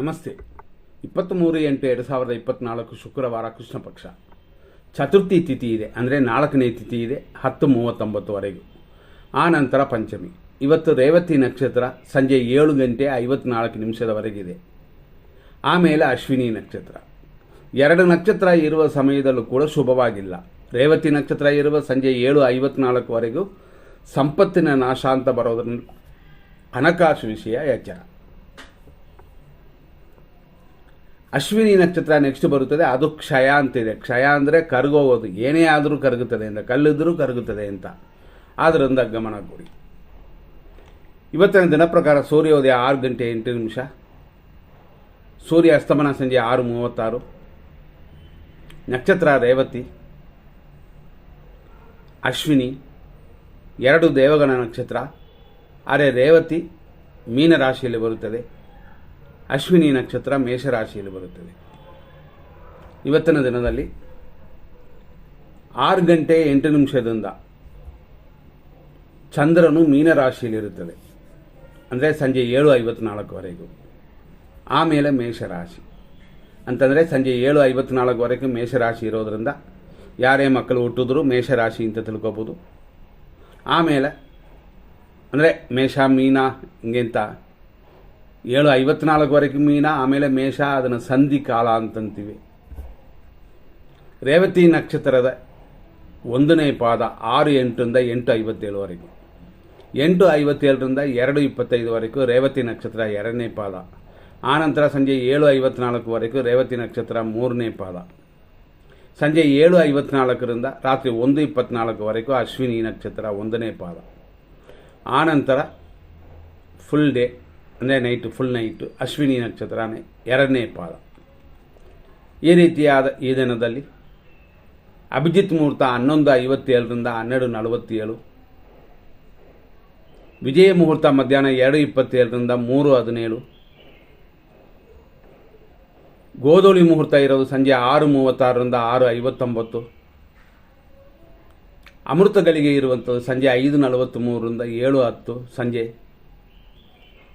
ನಮಸ್ತೆ. ಇಪ್ಪತ್ತ್ಮೂರು ಎಂಟು ಎರಡು ಸಾವಿರದ ಇಪ್ಪತ್ತ್ನಾಲ್ಕು ಶುಕ್ರವಾರ ಕೃಷ್ಣ ಪಕ್ಷ. ಚತುರ್ಥಿ ತಿಥಿ ಇದೆ, ಅಂದರೆ ನಾಲ್ಕನೇ ತಿಥಿ ಇದೆ, ಹತ್ತು ಮೂವತ್ತೊಂಬತ್ತುವರೆಗೂ ಆ ನಂತರ ಪಂಚಮಿ. ಇವತ್ತು ರೇವತಿ ನಕ್ಷತ್ರ ಸಂಜೆ ಏಳು ಗಂಟೆ ಐವತ್ನಾಲ್ಕು ನಿಮಿಷದವರೆಗಿದೆ. ಆಮೇಲೆ ಅಶ್ವಿನಿ ನಕ್ಷತ್ರ. ಎರಡು ನಕ್ಷತ್ರ ಇರುವ ಸಮಯದಲ್ಲೂ ಕೂಡ ಶುಭವಾಗಿಲ್ಲ. ರೇವತಿ ನಕ್ಷತ್ರ ಇರುವ ಸಂಜೆ ಏಳು ಐವತ್ನಾಲ್ಕುವರೆಗೂ ಸಂಪತ್ತಿನ ನಾಶ ಅಂತ ಬರೋದ್ರ ಹಣಕಾಸು ವಿಷಯ ಎಚ್ಚರ. ಅಶ್ವಿನಿ ನಕ್ಷತ್ರ ನೆಕ್ಸ್ಟ್ ಬರುತ್ತದೆ, ಅದು ಕ್ಷಯ ಅಂತಿದೆ. ಕ್ಷಯ ಅಂದರೆ ಕರಗೋಗೋದು. ಏನೇ ಆದರೂ ಕರಗುತ್ತದೆ ಅಂತ. ಕಲ್ಲಿದ್ದರೂ ಕರಗುತ್ತದೆ ಅಂತ. ಆದ್ದರಿಂದ ಗಮನ ಕೊಡಿ. ಇವತ್ತಿನ ದಿನ ಪ್ರಕಾರ ಸೂರ್ಯೋದಯ ಆರು ಗಂಟೆ ಎಂಟು ನಿಮಿಷ. ಸೂರ್ಯ ಅಸ್ತಮನ ಸಂಜೆ ಆರು ಮೂವತ್ತಾರು. ನಕ್ಷತ್ರ ರೇವತಿ. ಅಶ್ವಿನಿ. ಎರಡು ದೇವಗಣ ನಕ್ಷತ್ರ. ಆದರೆ ರೇವತಿ, ಮೀನರಾಶಿಯಲ್ಲಿ ಬರುತ್ತದೆ. ಅಶ್ವಿನಿ ನಕ್ಷತ್ರ ಮೇಷರಾಶಿಯಲ್ಲಿ ಬರುತ್ತದೆ. ಇವತ್ತಿನ ದಿನದಲ್ಲಿ ಆರು ಗಂಟೆ ಎಂಟು ನಿಮಿಷದಿಂದ ಚಂದ್ರನು ಮೀನರಾಶಿಯಲ್ಲಿರುತ್ತದೆ. ಅಂದರೆ ಸಂಜೆ ಏಳು ಐವತ್ನಾಲ್ಕುವರೆಗೂ. ಆಮೇಲೆ ಮೇಷರಾಶಿ. ಅಂತಂದರೆ ಸಂಜೆ ಏಳು ಐವತ್ನಾಲ್ಕುವರೆಗೂ ಮೇಷರಾಶಿ ಇರೋದರಿಂದ ಯಾರೇ ಮಕ್ಕಳು ಹುಟ್ಟಿದ್ರು ಮೇಷರಾಶಿ ಅಂತ ತಿಳ್ಕೊಬೋದು. ಆಮೇಲೆ ಅಂದರೆ ಮೇಷ, ಮೀನ ಹಿಂಗೆಂತ ಏಳು ಐವತ್ನಾಲ್ಕುವರೆಗೂ ಮೀನ, ಆಮೇಲೆ ಮೇಷ, ಅದನ್ನು ಸಂಧಿ ಕಾಲ ಅಂತಂತೀವಿ. ರೇವತಿ ನಕ್ಷತ್ರದ ಒಂದನೇ ಪಾದ ಆರು ಎಂಟರಿಂದ ಎಂಟು ಐವತ್ತೇಳುವರೆಗೂ. ಎಂಟು ಐವತ್ತೇಳರಿಂದ ಎರಡು ಇಪ್ಪತ್ತೈದುವರೆಗೂ ರೇವತಿ ನಕ್ಷತ್ರ ಎರಡನೇ ಪಾದ. ಆನಂತರ ಸಂಜೆ ಏಳು ಐವತ್ನಾಲ್ಕುವರೆಗೂ ರೇವತಿ ನಕ್ಷತ್ರ ಮೂರನೇ ಪಾದ. ಸಂಜೆ ಏಳು ಐವತ್ನಾಲ್ಕರಿಂದ ರಾತ್ರಿ ಒಂದು ಇಪ್ಪತ್ನಾಲ್ಕುವರೆಗೂ ಅಶ್ವಿನಿ ನಕ್ಷತ್ರ ಒಂದನೇ ಪಾದ. ಆನಂತರ ಫುಲ್ ಡೇ ಅಂದರೆ ನೈಟು ಫುಲ್ ನೈಟು ಅಶ್ವಿನಿ ನಕ್ಷತ್ರನೇ ಎರಡನೇ ಪಾದ. ಈ ರೀತಿಯಾದ ಈ ದಿನದಲ್ಲಿ ಅಭಿಜಿತ್ ಮುಹೂರ್ತ ಹನ್ನೊಂದು ಐವತ್ತೇಳರಿಂದ ಹನ್ನೆರಡು ನಲವತ್ತೇಳು, ವಿಜಯ ಮುಹೂರ್ತ ಮಧ್ಯಾಹ್ನ ಎರಡು ಇಪ್ಪತ್ತೇಳರಿಂದ ಮೂರು ಹದಿನೇಳು, ಗೋಧೂಳಿ ಮುಹೂರ್ತ ಇರೋದು ಸಂಜೆ ಆರು ಮೂವತ್ತಾರರಿಂದ ಆರು ಐವತ್ತೊಂಬತ್ತು ಅಮೃತಗಳಿಗೆ ಇರುವಂಥದ್ದು ಸಂಜೆ ಐದು ನಲವತ್ತ್ಮೂರರಿಂದ ಏಳು ಹತ್ತು ಸಂಜೆ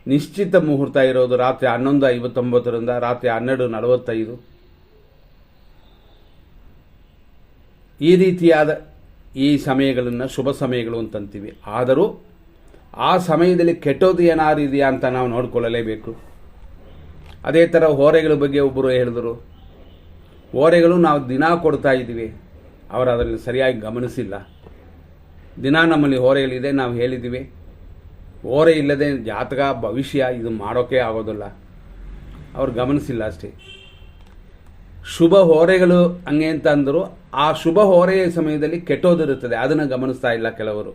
ನಿಶ್ಚಿತ ಮುಹೂರ್ತ ಇರೋದು ರಾತ್ರಿ ಹನ್ನೊಂದು ಐವತ್ತೊಂಬತ್ತರಿಂದ ರಾತ್ರಿ ಹನ್ನೆರಡು ನಲವತ್ತೈದು. ಈ ರೀತಿಯಾದ ಈ ಸಮಯಗಳನ್ನು ಶುಭ ಸಮಯಗಳು ಅಂತಂತೀವಿ. ಆದರೂ ಆ ಸಮಯದಲ್ಲಿ ಕೆಟ್ಟೋದು ಏನಾದ್ರು ಇದೆಯಾ ಅಂತ ನಾವು ನೋಡಿಕೊಳ್ಳಲೇಬೇಕು. ಅದೇ ಥರ ಹೋರೆಗಳ ಬಗ್ಗೆ ಒಬ್ಬರು ಹೇಳಿದರು. ಹೋರೆಗಳು ನಾವು ದಿನ ಕೊಡ್ತಾ ಇದ್ದೀವಿ. ಅವರು ಅದರಲ್ಲಿ ಸರಿಯಾಗಿ ಗಮನಿಸಿಲ್ಲ. ದಿನ ನಮ್ಮಲ್ಲಿ ಹೋರೆಗಳಿದೆ, ನಾವು ಹೇಳಿದ್ದೀವಿ. ಹೋರೆ ಇಲ್ಲದೆ ಜಾತಕ, ಭವಿಷ್ಯ ಇದು ಮಾಡೋಕೆ ಆಗೋದಿಲ್ಲ. ಅವ್ರು ಗಮನಿಸಿಲ್ಲ ಅಷ್ಟೇ. ಶುಭ ಹೋರೆಗಳು ಹಂಗೆ ಅಂತ ಅಂದರು, ಆ ಶುಭ ಹೋರೆಯ ಸಮಯದಲ್ಲಿ ಕೆಟ್ಟೋದಿರುತ್ತದೆ. ಅದನ್ನು ಗಮನಿಸ್ತಾ ಇಲ್ಲ ಕೆಲವರು.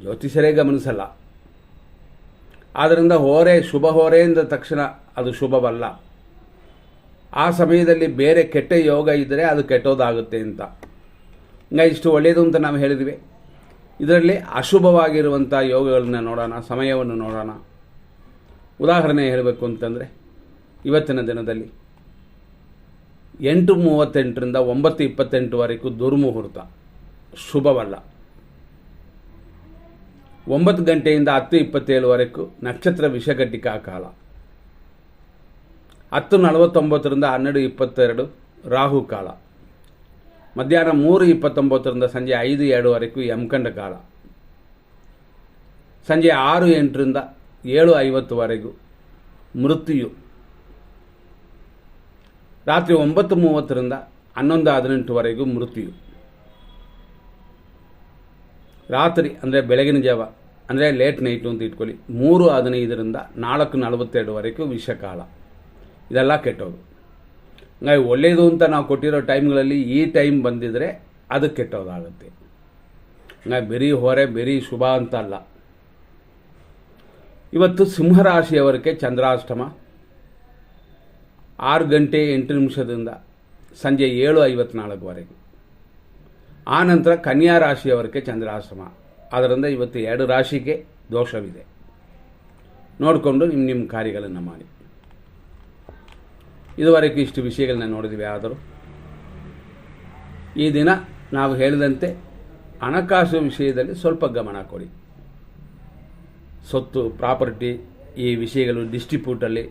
ಜ್ಯೋತಿಷರೇ ಗಮನಿಸಲ್ಲ. ಆದ್ದರಿಂದ ಹೋರೆ, ಶುಭ ಹೋರೆ ಎಂದ ತಕ್ಷಣ ಅದು ಶುಭವಲ್ಲ. ಆ ಸಮಯದಲ್ಲಿ ಬೇರೆ ಕೆಟ್ಟ ಯೋಗ ಇದ್ದರೆ ಅದು ಕೆಟ್ಟೋದಾಗುತ್ತೆ ಅಂತ. ಹಂಗ ಇಷ್ಟು ಒಳ್ಳೆಯದು ಅಂತ ನಾವು ಹೇಳಿದ್ವಿ. ಇದರಲ್ಲಿ ಅಶುಭವಾಗಿರುವಂಥ ಯೋಗಗಳನ್ನ ನೋಡೋಣ, ಸಮಯವನ್ನು ನೋಡೋಣ. ಉದಾಹರಣೆ ಹೇಳಬೇಕು ಅಂತಂದರೆ, ಇವತ್ತಿನ ದಿನದಲ್ಲಿ ಎಂಟು ಮೂವತ್ತೆಂಟರಿಂದ ಒಂಬತ್ತು ಇಪ್ಪತ್ತೆಂಟುವರೆಗೂ ದುರ್ಮುಹೂರ್ತ, ಶುಭವಲ್ಲ. ಒಂಬತ್ತು ಗಂಟೆಯಿಂದ ಹತ್ತು ಇಪ್ಪತ್ತೇಳುವರೆಗೂ ನಕ್ಷತ್ರ ವಿಷಘಟಿಕಾ ಕಾಲ. ಹತ್ತು ನಲವತ್ತೊಂಬತ್ತರಿಂದ ಹನ್ನೆರಡು ಇಪ್ಪತ್ತೆರಡು ರಾಹು ಕಾಲ. ಮಧ್ಯಾಹ್ನ ಮೂರು ಇಪ್ಪತ್ತೊಂಬತ್ತರಿಂದ ಸಂಜೆ ಐದು ಎರಡುವರೆಗೂ ಎಂಕಂಡ ಕಾಲ. ಸಂಜೆ ಆರು ಎಂಟರಿಂದ ಏಳು ಐವತ್ತುವರೆಗೂ ಮೃತ್ಯು ರಾತ್ರಿ ಒಂಬತ್ತು ಮೂವತ್ತರಿಂದ ಹನ್ನೊಂದು ಹದಿನೆಂಟುವರೆಗೂ ಮೃತ್ಯು ರಾತ್ರಿ, ಅಂದರೆ ಬೆಳಗಿನ ಜಾವ, ಅಂದರೆ ಲೇಟ್ ನೈಟು ಅಂತ ಇಟ್ಕೊಳ್ಳಿ, ಮೂರು ಹದಿನೈದರಿಂದ ನಾಲ್ಕು ನಲವತ್ತೆರಡುವರೆಗೂ ವಿಷಕಾಲ. ಇದೆಲ್ಲ ಕೆಟ್ಟೋದು. ಹಂಗಾಗಿ ಒಳ್ಳೆಯದು ಅಂತ ನಾವು ಕೊಟ್ಟಿರೋ ಟೈಮ್ಗಳಲ್ಲಿ ಈ ಟೈಮ್ ಬಂದಿದ್ದರೆ ಅದು ಕೆಟ್ಟೋದಾಗುತ್ತೆ. ಹಂಗಾಗಿ ಬೆರಿ ಹೊರೆ, ಬೆರಿ ಶುಭ ಅಂತ ಅಲ್ಲ. ಇವತ್ತು ಸಿಂಹರಾಶಿಯವರಿಗೆ ಚಂದ್ರಾಷ್ಟಮ. ಆರು ಗಂಟೆ ಎಂಟು ನಿಮಿಷದಿಂದ ಸಂಜೆ ಏಳು ಐವತ್ನಾಲ್ಕುವರೆಗೆ. ಆ ನಂತರ ಕನ್ಯಾ ರಾಶಿಯವರಿಗೆ ಚಂದ್ರಾಶ್ರಮ ಅದರಿಂದ ಇವತ್ತು ಎರಡು ರಾಶಿಗೆ ದೋಷವಿದೆ. ನೋಡಿಕೊಂಡು ನಿಮ್ಮ ನಿಮ್ಮ ಕಾರ್ಯಗಳನ್ನು ಮಾಡಿ. ಇದುವರೆಗೂ ಇಷ್ಟು ವಿಷಯಗಳನ್ನ ನೋಡಿದ್ವಿ. ಆದರೂ ಈ ದಿನ ನಾವು ಹೇಳಿದಂತೆ ಹಣಕಾಸು ವಿಷಯದಲ್ಲಿ ಸ್ವಲ್ಪ ಗಮನ ಕೊಡಿ. ಸೊತ್ತು, ಪ್ರಾಪರ್ಟಿ, ಈ ವಿಷಯಗಳು ಡಿಸ್ಟ್ರಿಬ್ಯೂಟಲ್ಲಿ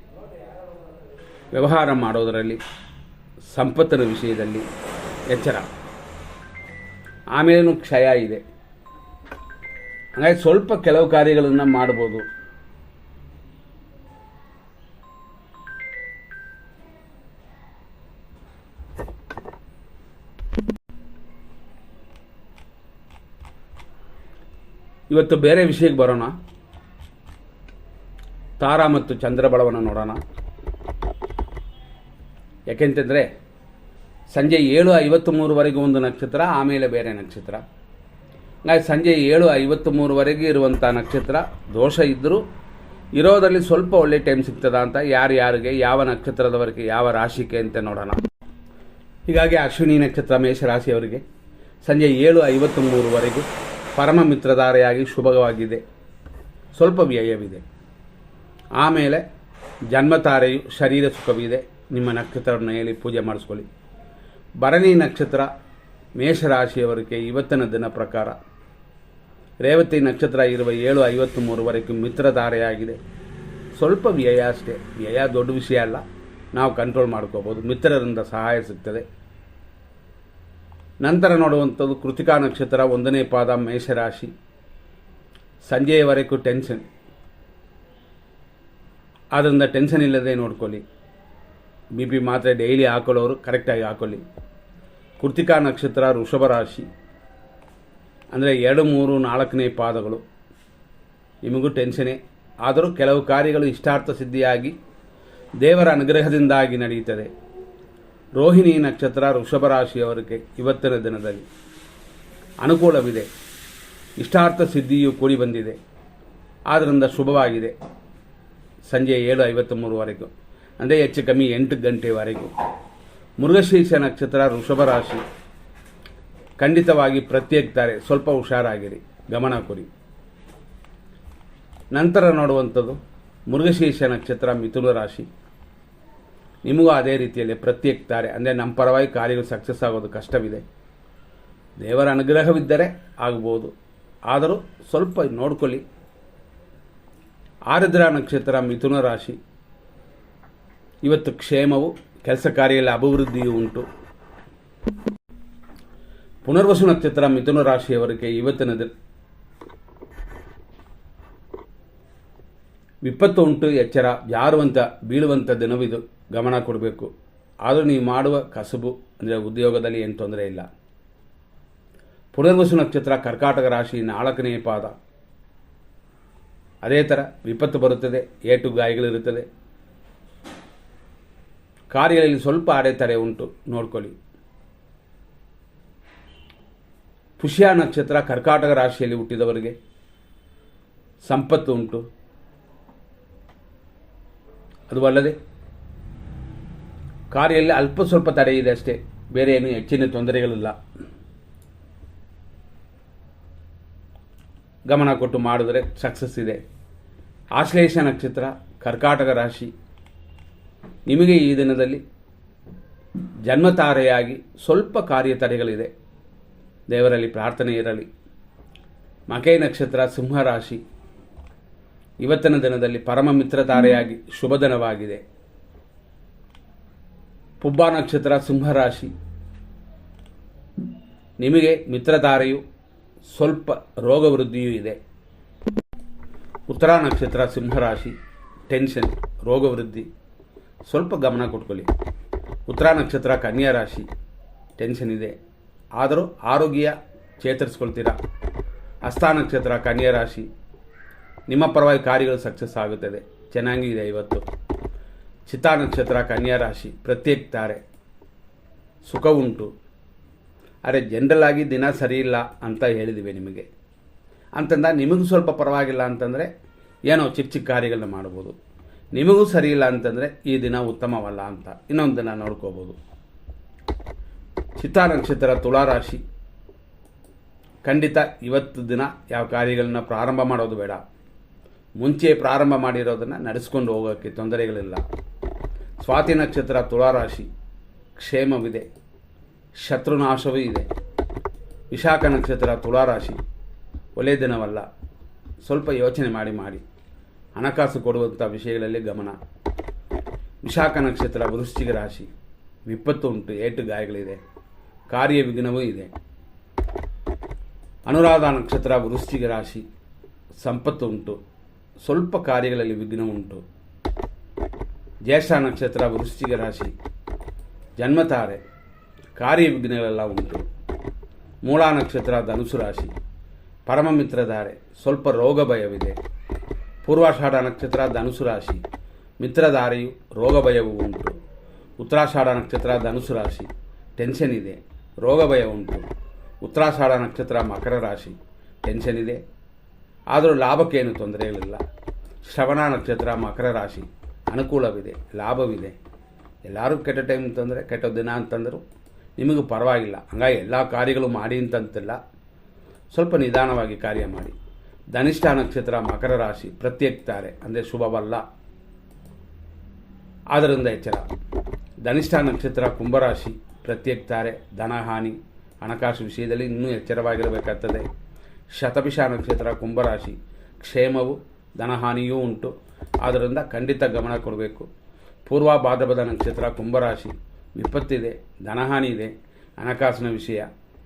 ವ್ಯವಹಾರ ಮಾಡೋದರಲ್ಲಿ, ಸಂಪತ್ತಿನ ವಿಷಯದಲ್ಲಿ ಎಚ್ಚರ. ಆಮೇಲೂ ಕ್ಷಯ ಇದೆ. ಹಾಗಾಗಿ ಸ್ವಲ್ಪ ಕೆಲವು ಕಾರ್ಯಗಳನ್ನು ಮಾಡ್ಬೋದು. ಇವತ್ತು ಬೇರೆ ವಿಷಯಕ್ಕೆ ಬರೋಣ. ತಾರಾ ಮತ್ತು ಚಂದ್ರಬಳವನ್ನು ನೋಡೋಣ. ಯಾಕೆಂತಂದರೆ, ಸಂಜೆ ಏಳು ಐವತ್ತು ಮೂರುವರೆಗೆ ಒಂದು ನಕ್ಷತ್ರ, ಆಮೇಲೆ ಬೇರೆ ನಕ್ಷತ್ರ. ಸಂಜೆ ಏಳು ಐವತ್ತು ಮೂರುವರೆಗೆ ಇರುವಂಥ ನಕ್ಷತ್ರ, ದೋಷ ಇದ್ದರೂ ಇರೋದರಲ್ಲಿ ಸ್ವಲ್ಪ ಒಳ್ಳೆ ಟೈಮ್ ಸಿಗ್ತದ ಅಂತ ಯಾರು ಯಾರಿಗೆ, ಯಾವ ನಕ್ಷತ್ರದವರೆಗೆ, ಯಾವ ರಾಶಿಗೆ ಅಂತ ನೋಡೋಣ. ಹೀಗಾಗಿ ಅಶ್ವಿನಿ ನಕ್ಷತ್ರ ಮೇಷರಾಶಿಯವರಿಗೆ ಸಂಜೆ ಏಳು ಐವತ್ತು ಮೂರುವರೆಗೂ ಪರಮ ಮಿತ್ರಧಾರೆಯಾಗಿ ಶುಭವಾಗಿದೆ ಸ್ವಲ್ಪ ವ್ಯಯವಿದೆ. ಆಮೇಲೆ ಜನ್ಮತಾರೆಯು ಶರೀರ ಸುಖವಿದೆ. ನಿಮ್ಮ ನಕ್ಷತ್ರವನ್ನು ಹೇಳಿ ಪೂಜೆ ಮಾಡಿಸ್ಕೊಳ್ಳಿ. ಭರಣಿ ನಕ್ಷತ್ರ ಮೇಷರಾಶಿಯವರಿಗೆ ಇವತ್ತಿನ ದಿನ ಪ್ರಕಾರ. ರೇವತಿ ನಕ್ಷತ್ರ ಇರುವ ಏಳು ಐವತ್ತು ಮೂರುವರೆಗೂ ಮಿತ್ರಧಾರೆಯಾಗಿದೆ. ಸ್ವಲ್ಪ ವ್ಯಯ ಅಷ್ಟೇ. ವ್ಯಯ ದೊಡ್ಡ ವಿಷಯ ಅಲ್ಲ. ನಾವು ಕಂಟ್ರೋಲ್ ಮಾಡ್ಕೋಬೋದು. ಮಿತ್ರರಿಂದ ಸಹಾಯ ಸಿಗ್ತದೆ. ನಂತರ ನೋಡುವಂಥದ್ದು ಕೃತಿಕಾ ನಕ್ಷತ್ರ, ಒಂದನೇ ಪಾದ, ಮೇಷರಾಶಿ. ಸಂಜೆಯವರೆಗೂ ಟೆನ್ಷನ್ ಆದ್ದರಿಂದ ಟೆನ್ಷನ್ ಇಲ್ಲದೆ ನೋಡ್ಕೊಳ್ಳಿ. ಬಿ ಪಿ ಮಾತ್ರೆ ಡೈಲಿ ಹಾಕೊಳ್ಳೋರು ಕರೆಕ್ಟಾಗಿ ಹಾಕೊಳ್ಳಿ. ಕೃತಿಕಾ ನಕ್ಷತ್ರ, ವೃಷಭ ರಾಶಿ. ಅಂದರೆ ಎರಡು, ಮೂರು, ನಾಲ್ಕನೇ ಪಾದಗಳು. ನಿಮಗೂ ಟೆನ್ಷನೇ ಆದರೂ ಕೆಲವು ಕಾರ್ಯಗಳು ಇಷ್ಟಾರ್ಥ ಸಿದ್ಧಿಯಾಗಿ ದೇವರ ಅನುಗ್ರಹದಿಂದಾಗಿ ನಡೆಯುತ್ತದೆ. ರೋಹಿಣಿ ನಕ್ಷತ್ರ ವೃಷಭ ರಾಶಿಯವರಿಗೆ ಇವತ್ತಿನ ದಿನದಲ್ಲಿ ಅನುಕೂಲವಿದೆ. ಇಷ್ಟಾರ್ಥ ಸಿದ್ಧಿಯು ಕೂಡಿ ಬಂದಿದೆ. ಆದ್ದರಿಂದ ಶುಭವಾಗಿದೆ. ಸಂಜೆ ಏಳು ಐವತ್ತು ಮೂರುವರೆಗೂ ಅಂದರೆ ಹೆಚ್ಚು ಕಮ್ಮಿ ಎಂಟು ಗಂಟೆವರೆಗೂ. ಮೃಗಶೀರ್ಷ ನಕ್ಷತ್ರ ವೃಷಭ ರಾಶಿ ಖಂಡಿತವಾಗಿ ಪ್ರತ್ಯೇಕ್ತಾರೆ. ಸ್ವಲ್ಪ ಹುಷಾರಾಗಿರಿ. ಗಮನ ಕೊಡಿ. ನಂತರ ನೋಡುವಂಥದ್ದು ಮೃಗಶೀರ್ಷ ನಕ್ಷತ್ರ ಮಿಥುನ ರಾಶಿ. ನಿಮಗೂ ಅದೇ ರೀತಿಯಲ್ಲಿ ಪ್ರತ್ಯೇಕ್ತಾರೆ ಅಂದರೆ ನಮ್ಮ ಪರವಾಗಿ ಕಾರ್ಯಗಳು ಸಕ್ಸಸ್ ಆಗೋದು ಕಷ್ಟವಿದೆ. ದೇವರ ಅನುಗ್ರಹವಿದ್ದರೆ ಆಗ್ಬೋದು. ಆದರೂ ಸ್ವಲ್ಪ ನೋಡ್ಕೊಳ್ಳಿ. ಆರುದ್ರ ನಕ್ಷತ್ರ ಮಿಥುನ ರಾಶಿ. ಇವತ್ತು ಕ್ಷೇಮವು, ಕೆಲಸ ಕಾರ್ಯದಲ್ಲಿ ಅಭಿವೃದ್ಧಿಯು ಉಂಟು. ಪುನರ್ವಸು ನಕ್ಷತ್ರ ಮಿಥುನ ರಾಶಿಯವರಿಗೆ ಇವತ್ತಿನ ವಿಪತ್ತು ಉಂಟು, ಎಚ್ಚರ ಜಾರುವಂಥ ಬೀಳುವಂಥ ದಿನವಿದು. ಗಮನ ಕೊಡಬೇಕು. ಆದರೂ ನೀವು ಮಾಡುವ ಕಸಬು, ಅಂದರೆ ಉದ್ಯೋಗದಲ್ಲಿ ಏನು ತೊಂದರೆ ಇಲ್ಲ. ಪುನರ್ವಸು ನಕ್ಷತ್ರ ಕರ್ಕಾಟಕ ರಾಶಿ ನಾಲ್ಕನೇ ಪಾದ. ಅದೇ ಥರ ವಿಪತ್ತು ಬರುತ್ತದೆ, ಏಟು ಗಾಯಗಳಿರುತ್ತದೆ. ಕಾರ್ಯಗಳಲ್ಲಿ ಸ್ವಲ್ಪ ಅಡೆತಡೆ ಉಂಟು, ನೋಡ್ಕೊಳ್ಳಿ. ಪುಷ್ಯ ನಕ್ಷತ್ರ ಕರ್ಕಾಟಕ ರಾಶಿಯಲ್ಲಿ ಹುಟ್ಟಿದವರಿಗೆ ಸಂಪತ್ತು ಉಂಟು. ಅದು ಅಲ್ಲದೆ ಕಾರ್ಯದಲ್ಲಿ ಅಲ್ಪ ಸ್ವಲ್ಪ ತಡೆ ಇದೆ ಅಷ್ಟೇ. ಬೇರೆ ಏನು ಹೆಚ್ಚಿನ ತೊಂದರೆಗಳಿಲ್ಲ. ಗಮನ ಕೊಟ್ಟು ಮಾಡಿದ್ರೆ ಸಕ್ಸಸ್ ಇದೆ. ಆಶ್ಲೇಷ ನಕ್ಷತ್ರ, ಕರ್ಕಾಟಕ ರಾಶಿ. ನಿಮಗೆ ಈ ದಿನದಲ್ಲಿ ಜನ್ಮತಾರೆಯಾಗಿ ಸ್ವಲ್ಪ ಕಾರ್ಯ ತಡೆಗಳಿದೆ ದೇವರಲ್ಲಿ ಪ್ರಾರ್ಥನೆ ಇರಲಿ. ಮಕೈ ನಕ್ಷತ್ರ ಸಿಂಹರಾಶಿ ಇವತ್ತಿನ ದಿನದಲ್ಲಿ ಪರಮ ಮಿತ್ರತಾರೆಯಾಗಿ ಶುಭ ದಿನವಾಗಿದೆ. ಪುಬ್ಬ ನಕ್ಷತ್ರ ಸಿಂಹರಾಶಿ ನಿಮಗೆ ಮಿತ್ರಧಾರೆಯು ಸ್ವಲ್ಪ ರೋಗವೃದ್ಧಿಯೂ ಇದೆ. ಉತ್ತರ ನಕ್ಷತ್ರ ಸಿಂಹರಾಶಿ ಟೆನ್ಷನ್ ರೋಗವೃದ್ಧಿ. ಸ್ವಲ್ಪ ಗಮನ ಕೊಟ್ಕೊಳ್ಳಿ. ಉತ್ತರ ನಕ್ಷತ್ರ ಕನ್ಯಾ ರಾಶಿ ಟೆನ್ಷನ್ ಇದೆ. ಆದರೂ ಆರೋಗ್ಯ ಚೇತರಿಸ್ಕೊಳ್ತೀರಾ? ಹಸ್ತ ನಕ್ಷತ್ರ ಕನ್ಯಾ ರಾಶಿ, ನಿಮ್ಮ ಪರವಾಗಿ ಕಾರ್ಯಗಳು ಸಕ್ಸಸ್ ಆಗುತ್ತದೆ. ಚೆನ್ನಾಗಿದೆ ಇವತ್ತು. ಚಿತಾ ನಕ್ಷತ್ರ, ಕನ್ಯಾ ರಾಶಿ, ಪ್ರತ್ಯೇಕ ತಾರೆ. ಸುಖ ಉಂಟು. ಅರೆ ಜನರಲ್ ಆಗಿ ದಿನ ಸರಿ ಇಲ್ಲ ಅಂತ ಹೇಳಿದ್ವಿ ನಿಮಗೆ. ಅಂತಂದ, ನಿಮಗೂ ಸ್ವಲ್ಪ ಪರವಾಗಿಲ್ಲ ಅಂತಂದರೆ, ಏನೋ ಚಿಕ್ಕ ಚಿಕ್ಕ ಕಾರ್ಯಗಳನ್ನ ಮಾಡ್ಬೋದು. ನಿಮಗೂ ಸರಿ ಇಲ್ಲ ಅಂತಂದರೆ, ಈ ದಿನ ಉತ್ತಮವಲ್ಲ ಅಂತ. ಇನ್ನೊಂದು ದಿನ ನೋಡ್ಕೋಬೋದು. ಚಿತಾ ನಕ್ಷತ್ರ ತುಲಾರಾಶಿ ಖಂಡಿತ ಇವತ್ತು ದಿನ ಯಾವ ಕಾರ್ಯಗಳನ್ನ ಪ್ರಾರಂಭ ಮಾಡೋದು ಬೇಡ. ಮುಂಚೆ ಪ್ರಾರಂಭ ಮಾಡಿರೋದನ್ನು ನಡೆಸ್ಕೊಂಡು ಹೋಗೋಕ್ಕೆ ತೊಂದರೆಗಳಿಲ್ಲ. ಸ್ವಾತಿ ನಕ್ಷತ್ರ ತುಲಾರಾಶಿ, ಕ್ಷೇಮವಿದೆ, ಶತ್ರುನಾಶವೂ ಇದೆ. ವಿಶಾಖ ನಕ್ಷತ್ರ ತುಲಾರಾಶಿ, ಒಳ್ಳೆಯ ದಿನವಲ್ಲ. ಸ್ವಲ್ಪ ಯೋಚನೆ ಮಾಡಿ ಮಾಡಿ. ಹಣಕಾಸು ಕೊಡುವಂಥ ವಿಷಯಗಳಲ್ಲಿ ಗಮನ. ವಿಶಾಖ ನಕ್ಷತ್ರ ವೃಶ್ಚಿಕ ರಾಶಿ ವಿಪತ್ತು ಉಂಟು ಏಟು ಗಾಯಗಳಿದೆ. ಕಾರ್ಯ ವಿಘ್ನವೂ ಇದೆ. ಅನುರಾಧ ನಕ್ಷತ್ರ ವೃಶ್ಚಿಕ ರಾಶಿ ಸಂಪತ್ತು ಉಂಟು ಸ್ವಲ್ಪ ಕಾರ್ಯಗಳಲ್ಲಿ ವಿಘ್ನ ಉಂಟು ಜ್ಯೇಷ್ಠ ನಕ್ಷತ್ರ, ವೃಶ್ಚಿಕ ರಾಶಿ, ಜನ್ಮತಾರೆ ಕಾರ್ಯ ವಿಘ್ನಗಳೆಲ್ಲ ಉಂಟು. ಮೂಳ ನಕ್ಷತ್ರ, ಧನುಸು ರಾಶಿ. ಪರಮ ಮಿತ್ರಧಾರೆ, ಸ್ವಲ್ಪ ರೋಗ ಭಯವಿದೆ. ಪೂರ್ವಾಷಾಢ ನಕ್ಷತ್ರ, ಧನುಸು ರಾಶಿ. ಮಿತ್ರಧಾರೆಯು ರೋಗ ಭಯವು ಉಂಟು. ಉತ್ತರಾಷಾಢ ನಕ್ಷತ್ರ, ಧನುಸು ರಾಶಿ. ಟೆನ್ಷನ್ ಇದೆ, ರೋಗ ಭಯ ಉಂಟು. ಉತ್ತರಾಷಾಢ ನಕ್ಷತ್ರ, ಮಕರ ರಾಶಿ. ಟೆನ್ಷನ್ ಇದೆ. ಆದರೂ ಲಾಭಕ್ಕೇನು ತೊಂದರೆಗಳಿಲ್ಲ. ಶ್ರವಣ ನಕ್ಷತ್ರ, ಮಕರ ರಾಶಿ. ಅನುಕೂಲವಿದೆ, ಲಾಭವಿದೆ. ಎಲ್ಲರೂ ಕೆಟ್ಟ ಟೈಮ್ ಅಂತಂದರೆ ಕೆಟ್ಟ ದಿನ ಅಂತಂದರು ನಿಮಗೂ ಪರವಾಗಿಲ್ಲ. ಹಂಗಾಗಿ ಎಲ್ಲ ಕಾರ್ಯಗಳು ಮಾಡಿ ಅಂತಂತಿಲ್ಲ. ಸ್ವಲ್ಪ ನಿಧಾನವಾಗಿ ಕಾರ್ಯ ಮಾಡಿ. ಧನಿಷ್ಠ ನಕ್ಷತ್ರ ಮಕರ ರಾಶಿ ಪ್ರತ್ಯೇಕ್ತಾರೆ. ಅಂದರೆ ಶುಭವಲ್ಲ. ಆದ್ದರಿಂದ ಎಚ್ಚರ. ಧನಿಷ್ಠ ನಕ್ಷತ್ರ ಕುಂಭರಾಶಿ ಪ್ರತ್ಯೇಕ್ತಾರೆ. ಧನಹಾನಿ, ಹಣಕಾಸು ವಿಷಯದಲ್ಲಿ ಇನ್ನೂ ಎಚ್ಚರವಾಗಿರಬೇಕಾಗ್ತದೆ. ಶತಭಿಷ ನಕ್ಷತ್ರ ಕುಂಭರಾಶಿ ಕ್ಷೇಮವು, ಧನಹಾನಿಯೂ ಉಂಟು. ಆದ್ದರಿಂದ ಖಂಡಿತ ಗಮನ ಕೊಡಬೇಕು. ಪೂರ್ವ ಭಾದ್ರಪದ ನಕ್ಷತ್ರ ಕುಂಭರಾಶಿ. ವಿಪತ್ತಿದೆ, ಧನಹಾನಿ ಇದೆ, ಹಣಕಾಸಿನ ವಿಷಯ,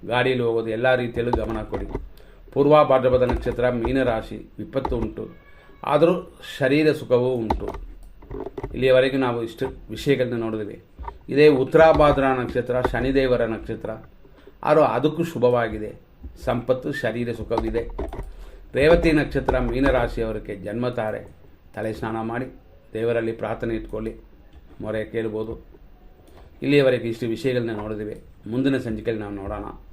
ಗಾಡಿಯಲ್ಲಿ ಹೋಗೋದು, ಎಲ್ಲ ರೀತಿಯಲ್ಲೂ ಗಮನ ಕೊಡಿ. ಪೂರ್ವ ಭಾದ್ರಪದ ನಕ್ಷತ್ರ ಮೀನರಾಶಿ, ವಿಪತ್ತು ಉಂಟು. ಆದರೂ ಶರೀರ ಸುಖವೂ ಉಂಟು. ಇಲ್ಲಿಯವರೆಗೆ ನಾವು ಇಷ್ಟು ವಿಷಯಗಳನ್ನ ನೋಡಿದ್ವಿ. ಇದೇ ಉತ್ತರಾಭಾದ್ರ ನಕ್ಷತ್ರ ಶನಿದೇವರ ನಕ್ಷತ್ರ. ಆದರೂ ಅದಕ್ಕೂ ಶುಭವಾಗಿದೆ. ಸಂಪತ್ತು, ಶರೀರ ಸುಖವಿದೆ. ರೇವತಿ ನಕ್ಷತ್ರ ಮೀನರಾಶಿಯವರಿಗೆ ಜನ್ಮತಾರೆ. ತಲೆ ಸ್ನಾನ ಮಾಡಿ ದೇವರಲ್ಲಿ ಪ್ರಾರ್ಥನೆ ಇಟ್ಕೊಳ್ಳಿ. ಮೊರೆ ಕೇಳ್ಬೋದು. ಇಲ್ಲಿಯವರೆಗೆ ಇಷ್ಟು ವಿಷಯಗಳನ್ನ ನೋಡಿದ್ವಿ. ಮುಂದಿನ ಸಂಚಿಕೆಯಲ್ಲಿ ನಾವು ನೋಡೋಣ.